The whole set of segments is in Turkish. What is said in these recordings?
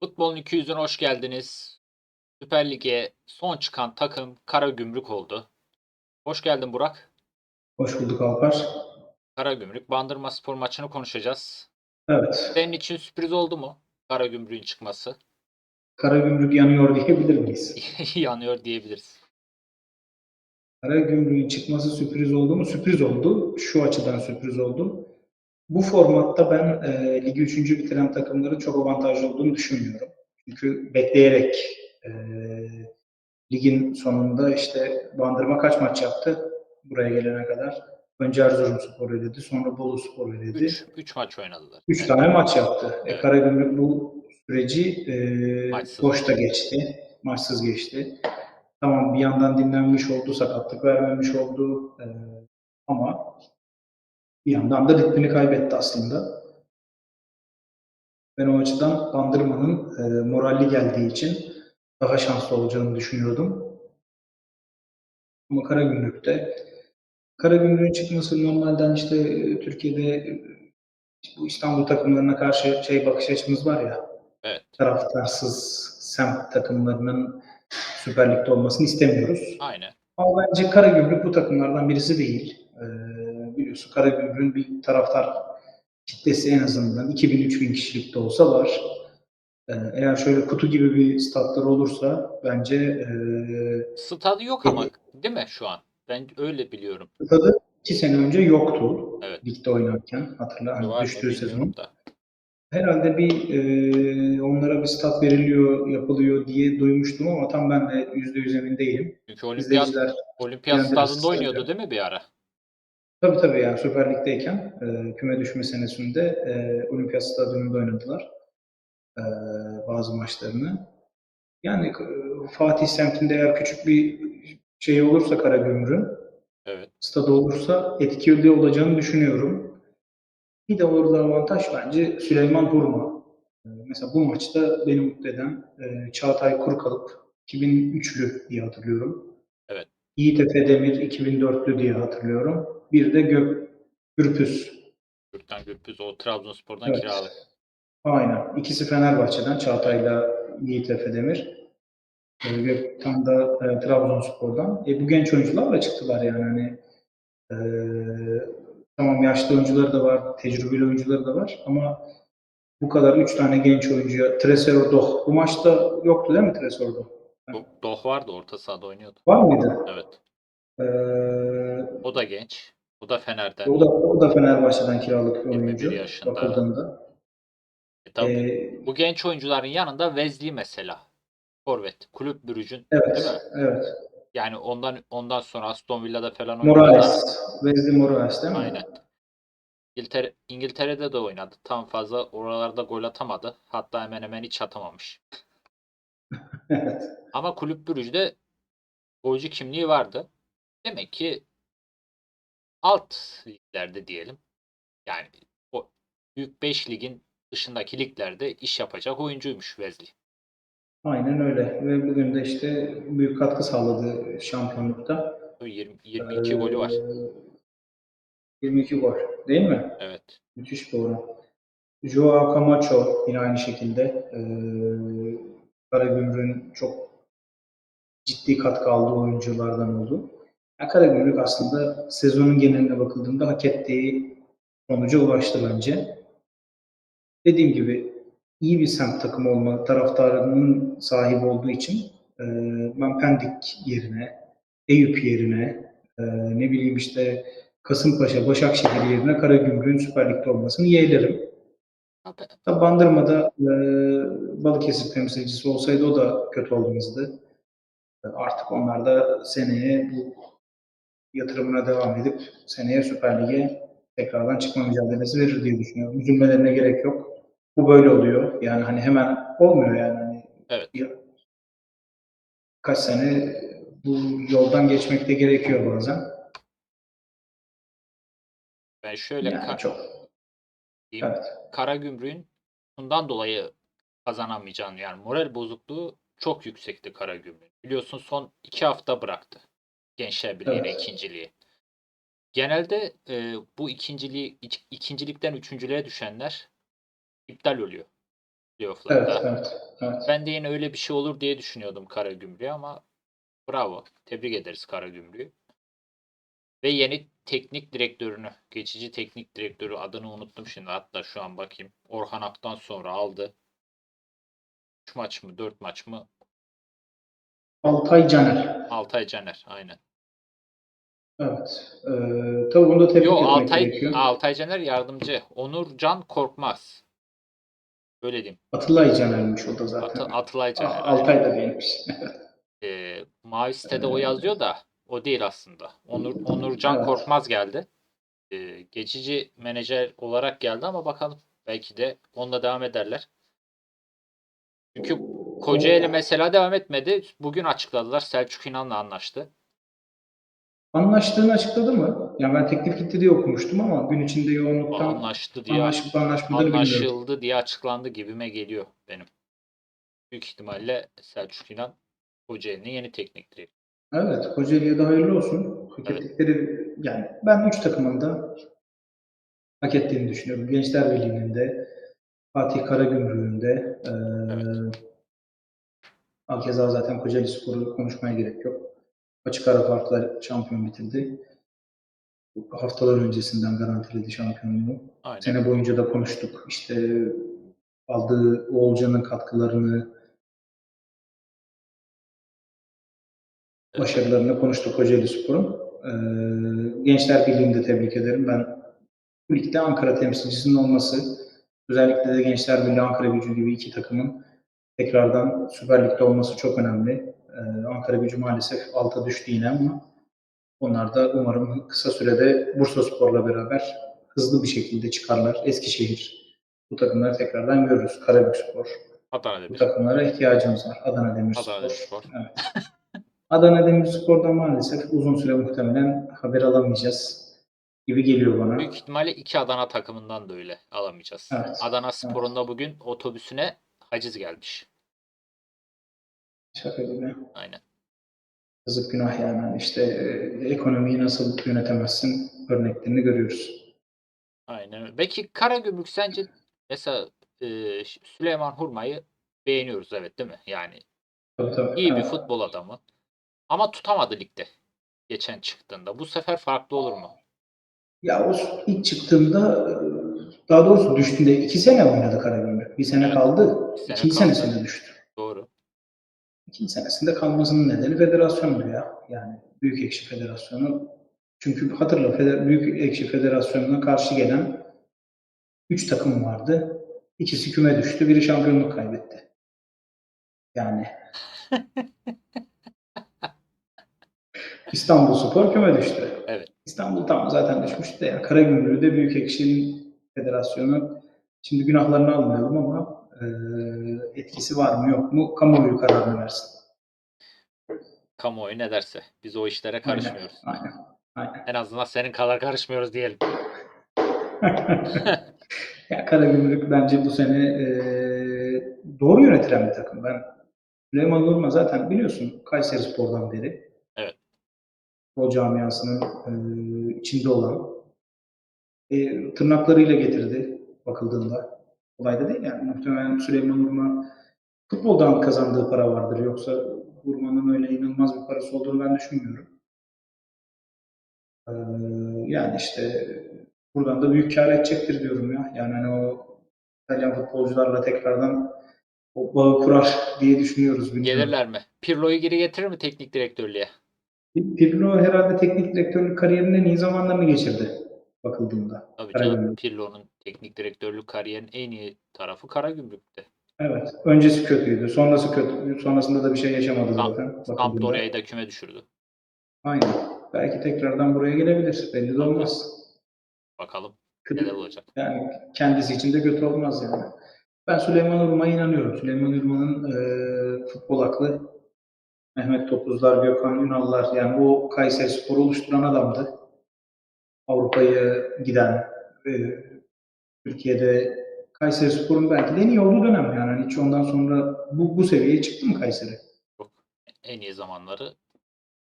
Futbolun 200'üne hoş geldiniz. Süper Lig'e son çıkan takım Karagümrük oldu. Hoş geldin Burak. Hoş bulduk Alper. Karagümrük Bandırma Spor maçını konuşacağız. Evet, Senin için sürpriz oldu mu Karagümrük'ün çıkması? Karagümrük yanıyor diyebilir miyiz? Yanıyor diyebiliriz. Karagümrük'ün çıkması sürpriz oldu mu? Sürpriz oldu. Şu açıdan sürpriz oldu. Bu formatta ben e, ligi üçüncü bitiren takımların çok avantajlı olduğunu düşünmüyorum. Çünkü bekleyerek e, ligin sonunda işte Bandırma kaç maç yaptı buraya gelene kadar? Önce Erzurumspor eledi, sonra Boluspor eledi. 3 3 maç oynadılar. Üç tane maç yaptı. E, Evet. Karagümrük bu süreci e, Maçsız. boşta geçti. Maçsız geçti. Tamam bir yandan dinlenmiş oldu, sakatlık vermemiş oldu. E, ama bir yandan da ritmini kaybetti aslında. Ben o açıdan Bandırma'nın e, moralli geldiği için daha şanslı olacağını düşünüyordum. Ama Karagümrük'te Karagümrük'ün çıkması normalden işte e, Türkiye'de e, bu İstanbul takımlarına karşı şey bakış açımız var ya Evet. taraftarsız semt takımlarının Süper Lig'de olmasını istemiyoruz. Aynen. Ama bence Karagümrük bu takımlardan birisi değil. Ee, biliyorsun Karagümrük'ün bir taraftar kitlesi en azından 2000-3000 kişilikte olsa var. Ee, eğer şöyle kutu gibi bir statları olursa bence e, Stadı yok ama değil mi şu an? Ben öyle biliyorum. stadı 2 sene önce yoktu. Evet. Ligde oynarken hatırla hani düştüğü sezon. Herhalde bir e, onlara bir stat veriliyor, yapılıyor diye duymuştum ama tam ben de yüzde yüz emin değilim. Çünkü olimpiyat, olimpiyat stadında oynuyordu değil mi bir ara? Tabii tabii yani Süper Lig'deyken e, küme düşme senesinde e, Olimpiyat Stadyumunda oynadılar e, bazı maçlarını. Yani e, Fatih semtinde eğer küçük bir şey olursa Karagümrük'ün Evet. stadı olursa etkili olacağını düşünüyorum. Bir de orada avantaj bence Süleyman Hurma. Mesela bu maçta beni mutlu eden e, Çağatay Kurkalıp 2003'lü diye hatırlıyorum. Yiğit Efe Demir 2004'lü diye hatırlıyorum. Bir de Gök Gürpüz. Gürkan Gürpüz o Trabzonspor'dan Evet. kiralı. Aynen. İkisi Fenerbahçe'den Çağatay'la Yiğit Efe Demir. E, Gökhan da e, Trabzonspor'dan. E, bu genç oyuncularla çıktılar yani. Hani, e, tamam yaşlı oyuncuları da var, tecrübeli oyuncuları da var ama bu kadar üç tane genç oyuncuya Tresor Doh. Bu maçta yoktu değil mi Tresor Doh? Do- Doh vardı orta sahada oynuyordu. Var mıydı? Evet. E, O da genç. O da Fener'den. o da o da Fenerbahçe'den kiralık bir 21 oyuncu. yaşında. Bakıldığında. E tabii E, bu genç oyuncuların yanında Wesley mesela. Forvet. Kulüp Brugge'ün evet, değil mi? evet. Yani ondan ondan sonra Aston Villa'da falan oynadı. Morales. Wesley Morales değil mi? Aynen. İngiltere, İngiltere'de de oynadı. Tam fazla oralarda gol atamadı. Hatta hemen hemen hiç atamamış. evet. Ama Kulüp Brugge'de golcü kimliği vardı. Demek ki alt liglerde diyelim. Yani o büyük 5 ligin dışındaki liglerde iş yapacak oyuncuymuş Wesley. Aynen öyle. Ve bugün de işte büyük katkı sağladı şampiyonlukta. 20, 22 golü var. Ee, 22 gol. Değil mi? Evet. Müthiş bir oran. Joao Camacho yine aynı şekilde. Ee, Karagümrük'ün çok ciddi katkı aldığı oyunculardan oldu. Yani Karagümrük aslında sezonun geneline bakıldığında hak ettiği sonuca ulaştı bence. Dediğim gibi iyi bir semt takımı olma taraftarının sahibi olduğu için e, ben Pendik yerine, Eyüp yerine, e, ne bileyim işte Kasımpaşa, Başakşehir yerine Karagümrük'ün Süper Lig'de olmasını yeğlerim. Abi, Tabii Bandırma'da e, Balıkesir temsilcisi olsaydı o da kötü olmazdı. E, Artık onlar da seneye bu yatırımına devam edip seneye Süper Lig'e tekrardan çıkma mücadelesi verir diye düşünüyorum. Üzülmelerine gerek yok. Bu böyle oluyor. Yani hani hemen olmuyor yani. Hani Evet. bir- kaç sene bu yoldan geçmek de gerekiyor bazen. ben şöyle Yani çok. Diyeyim. Evet. Karagümrük'ün bundan dolayı kazanamayacağını yani moral bozukluğu çok yüksekti Karagümrük'ün. Biliyorsun son iki hafta bıraktı. Gençler Birliği'ne Evet. ikinciliği. Genelde e, bu ikinciliği ikincilikten üçüncülüğe düşenler iptal oluyor. playoff'larda. Evet, evet, evet. Ben de yine öyle bir şey olur diye düşünüyordum Karagümrük'e ama bravo. Tebrik ederiz Karagümrük'ü. Ve yeni teknik direktörünü, geçici teknik direktörü adını unuttum şimdi. Hatta şu an bakayım. Orhan Ak'tan sonra aldı. 3 maç mı 4 maç mı? Altay Caner. Altay Caner aynen. Evet. Ee, tabii onu da tebrik Yo etmek Altay, gerekiyor. Altay Caner yardımcı. Onur Can Korkmaz. Öyle diyeyim. Atılay Caner'miş o da zaten. Atı, Atılay Caner. A- aynen. Altay da değilmiş. Ee, mavi sitede o yazıyor da o değil aslında. Onur Onurcan Evet. Korkmaz geldi. Ee, geçici menajer olarak geldi ama bakalım. Belki de onunla devam ederler. Çünkü Kocaeli mesela devam etmedi. Bugün açıkladılar. Selçuk İnan'la anlaştı. Anlaştığını açıkladı mı? Yani ben teklif gitti diye okumuştum ama gün içinde yoğunluktan Anlaştı diye anlaşıp da anlaşmadığını bilmiyorum. anlaşıldı diye açıklandı gibime geliyor benim. Büyük ihtimalle Selçuk İnan Kocaeli'nin yeni teknik direktörü. Evet, Kocaeli'ye de hayırlı olsun. Hak Evet. ettikleri, yani ben üç takımın da hak ettiğini düşünüyorum. Gençler Birliği'nin de, Fatih Karagümrük'ün de, eee Alkeza zaten Kocaeli Spor'u konuşmaya gerek yok. Açık ara farkla şampiyon bitirdi. Haftalar öncesinden garantiledi şampiyonluğu. Aynen. Sene boyunca da konuştuk. İşte aldığı Oğulcan'ın katkılarını, başarılarını konuştuk Kocaeli Spor'un. Ee, Gençler Birliği'ni de tebrik ederim. Ben bu ligde Ankara temsilcisinin olması, özellikle de Gençler Birliği Ankara Gücü gibi iki takımın tekrardan Süper Lig'de olması çok önemli. Ee, Ankara Gücü maalesef alta düştü yine ama onlar da umarım kısa sürede Bursaspor'la beraber hızlı bir şekilde çıkarlar. Eskişehir. Bu takımları tekrardan görürüz. Karabükspor. Adana Bu Demir. takımlara ihtiyacımız var. Adana Demirspor. Adana Demirspor. Evet. Adana Demirspor'dan maalesef uzun süre muhtemelen haber alamayacağız gibi geliyor bana. Büyük ihtimalle iki Adana takımından da öyle alamayacağız. Evet, Adana Spor'un da bugün otobüsüne haciz gelmiş. Şaka gibi. Aynen. Yazık günah yani. İşte e, ekonomiyi nasıl yönetemezsin örneklerini görüyoruz. Aynen. Peki Karagümrük sence mesela e, Süleyman Hurma'yı beğeniyoruz evet değil mi? Yani Tabii, tabii. iyi bir Evet. futbol adamı. Ama tutamadı ligde. Geçen çıktığında. Bu sefer farklı olur mu? Ya o ilk çıktığımda e, daha doğrusu düştüğünde iki sene oynadı Karagümrük. Bir sene Evet. kaldı. Bir sene İkinci kaldı. senesinde düştü. Doğru. İkinci senesinde kalmasının nedeni federasyondu ya. Yani Büyük Ekşi Federasyonu. Çünkü hatırla Feder- Büyük Ekşi Federasyonu'na karşı gelen 3 takım vardı. İkisi küme düştü, biri şampiyonluk kaybetti. Yani İstanbul Spor küme düştü. Evet. İstanbul tam zaten düşmüştü de yani Karagümrük'ü de Büyük Ekşi'nin federasyonu şimdi günahlarını almayalım ama e, etkisi var mı yok mu kamuoyu kararını versin. Kamuoyu ne derse. Biz o işlere karışmıyoruz. Aynen. Aynen. En azından senin kadar karışmıyoruz diyelim. ya Karagümrük bence bu sene e, doğru yönetilen bir takım. Ben Süleyman Nurma zaten biliyorsun Kayseri Spor'dan beri. O camiasının e, içinde olan e, tırnaklarıyla getirdi bakıldığında. Kolay da değil yani. Muhtemelen Süleyman Nurma futboldan kazandığı para vardır. Yoksa Nurma'nın öyle inanılmaz bir parası olduğunu ben düşünmüyorum. E, yani işte buradan da büyük kar edecektir diyorum ya. Yani hani o İtalyan futbolcularla tekrardan o bağı kurar diye düşünüyoruz. Bilmiyorum. Gelirler mi? Pirlo'yu geri getirir mi teknik direktörlüğe? Pirlo herhalde teknik direktörlük kariyerinin en iyi zamanlarını geçirdi bakıldığında. Tabii canım. Pirlo'nun teknik direktörlük kariyerinin en iyi tarafı Karagümrük'te. Evet. Öncesi kötüydü. Sonrası kötü. Sonrasında da bir şey yaşamadı zaten. Sampdoria'yı da küme düşürdü. Aynen. Belki tekrardan buraya gelebilir. Belli de olmaz. Bakalım Kötü- neler olacak. Yani kendisi için de kötü olmaz yani. Ben Süleyman Urma'ya inanıyorum. Süleyman Urma'nın e, futbol aklı Mehmet Topuzlar, Gökhan Ünallar yani o Kayseri Spor'u oluşturan adamdı. Avrupa'ya giden e, Türkiye'de Kayseri Spor'un belki de en iyi olduğu dönem yani. Hiç ondan sonra bu, bu seviyeye çıktı mı Kayseri? En iyi zamanları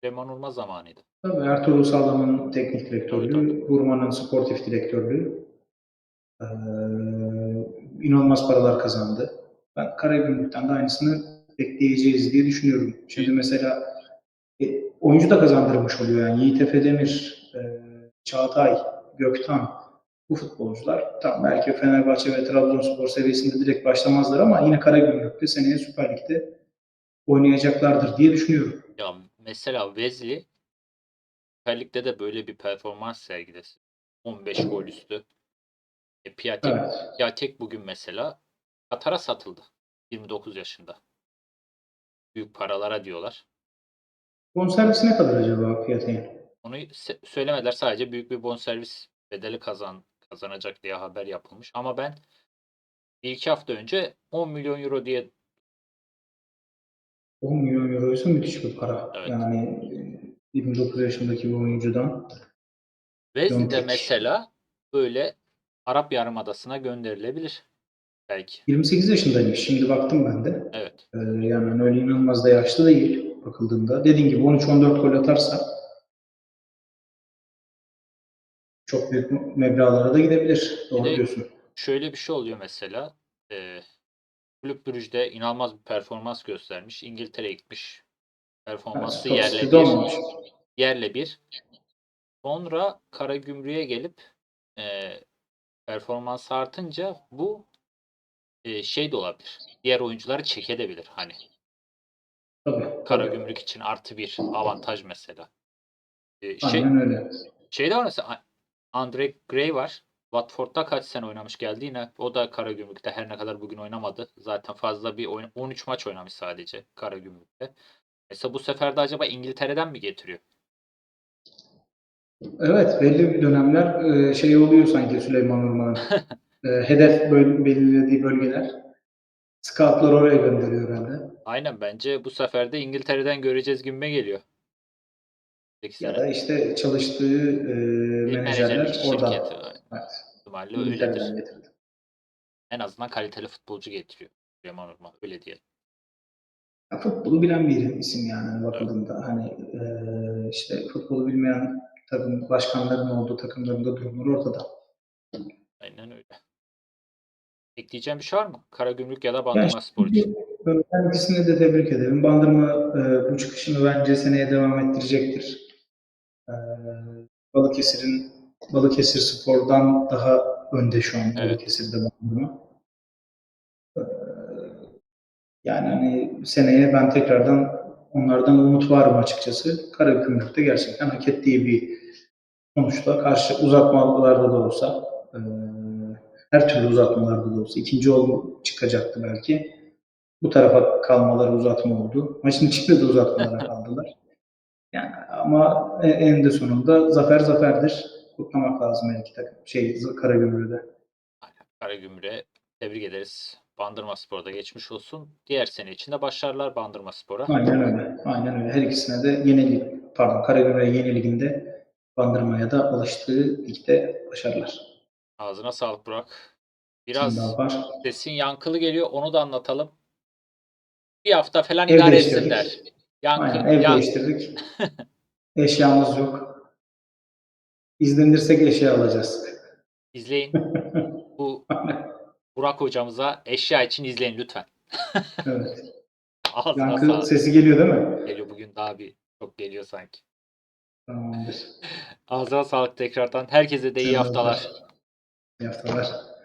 Süleyman Urma zamanıydı. Tabii Ertuğrul Sağlam'ın teknik direktörlüğü, Urma'nın sportif direktörlüğü. Ee, inanılmaz paralar kazandı. Ben Karagümrük'ten de aynısını bekleyeceğiz diye düşünüyorum. Şimdi mesela e, oyuncu da kazandırmış oluyor yani. Yiğit Efe Demir, e, Çağatay, Göktan bu futbolcular tam belki Fenerbahçe ve Trabzonspor seviyesinde direkt başlamazlar ama yine Karagümrük'te seneye Süper Lig'de oynayacaklardır diye düşünüyorum. Ya mesela Wesley Süper Lig'de de böyle bir performans sergilesin. 15 gol üstü. E, Piatek, Evet. Piatek bugün mesela Katar'a satıldı. 29 yaşında. Büyük paralara diyorlar. Bonservisi ne kadar acaba Piatek'in? Onu söylemediler. Sadece büyük bir bonservis bedeli kazan kazanacak diye haber yapılmış. Ama ben bir iki hafta önce 10 milyon euro diye 10 milyon euroysa müthiş bir para. Evet. Yani e, 29 yaşındaki bir oyuncudan. Wesley de mesela böyle Arap Yarımadası'na gönderilebilir. Belki. 28 yaşındaymış. Şimdi baktım ben de. Evet. Ee, yani öyle inanılmaz da yaşlı değil bakıldığında. Dediğim gibi 13-14 gol atarsa çok büyük meblağlara da gidebilir. Doğru de- diyorsun. Şöyle bir şey oluyor mesela. E, Kulüp Brugge'de inanılmaz bir performans göstermiş. İngiltere'ye gitmiş. Performansı Evet, yerle bir. olmamış. Yerle bir. Sonra Karagümrük'e gelip e, performans artınca bu e, şey de olabilir. Diğer oyuncuları çekebilir hani. Tabii. Karagümrük için artı bir avantaj mesela. E, şey, Aynen öyle. şey de var mesela Andre Gray var. Watford'da kaç sene oynamış geldi yine. O da Karagümrük'te her ne kadar bugün oynamadı. Zaten fazla bir oyun 13 maç oynamış sadece Karagümrük'te. Mesela bu sefer de acaba İngiltere'den mi getiriyor? Evet belli bir dönemler şey oluyor sanki Süleyman Urman'ın. E, hedef böl- belirlediği bölgeler. Scoutlar oraya gönderiyor herhalde. Aynen bence bu sefer de İngiltere'den göreceğiz gibime geliyor. Peki Ya da işte çalıştığı e, menajerler menajerlik oradan. şirketi, Evet. ihtimalle öyledir. İngiltere'den getirdi. En azından kaliteli futbolcu getiriyor. Süleyman Urman öyle diyelim. Ya futbolu bilen bir isim yani hani bakıldığında. Hani e, işte futbolu bilmeyen takım başkanların olduğu takımlarında durumlar ortada. Aynen öyle. Ekleyeceğim bir şey var mı? Karagümrük ya da Bandırma Yani Spor için. Ben ikisini de tebrik ederim. Bandırma e, bu çıkışını bence seneye devam ettirecektir. E, Balıkesir'in Balıkesir Spor'dan daha önde şu an Evet. Balıkesir'de Bandırma. E, yani hani seneye ben tekrardan onlardan umut varım açıkçası. Karagümrük'te gerçekten hak ettiği bir sonuçla karşı uzatmalarda da olsa e, her türlü uzatmalarda da olsa ikinci ol çıkacaktı belki. Bu tarafa kalmaları uzatma oldu. Maçın içinde de uzatmalara kaldılar. Yani ama e- eninde sonunda zafer zaferdir. Kutlamak lazım her iki takım. Şey Karagümrük'te. Karagümrük'e tebrik ederiz. Bandırma Spor'da geçmiş olsun. Diğer sene için de başarılar Bandırma Spor'a. Aynen öyle. Aynen öyle. Her ikisine de yenilik, pardon Karagümrük'e yeni liginde Bandırma'ya da alıştığı ligde başarılar. Ağzına sağlık Burak. Biraz sesin yankılı geliyor. Onu da anlatalım. Bir hafta falan Ev idare etsinler. Yankı, Aynen ev yan- değiştirdik. Eşyamız yok. İzlenirsek eşya alacağız. izleyin. Bu Burak hocamıza eşya için izleyin lütfen. evet. Ağzına Yankı sağlık. sesi geliyor değil mi? Geliyor bugün daha bir çok geliyor sanki. Tamamdır. Ağzına sağlık tekrardan. Herkese de iyi haftalar. İyi haftalar.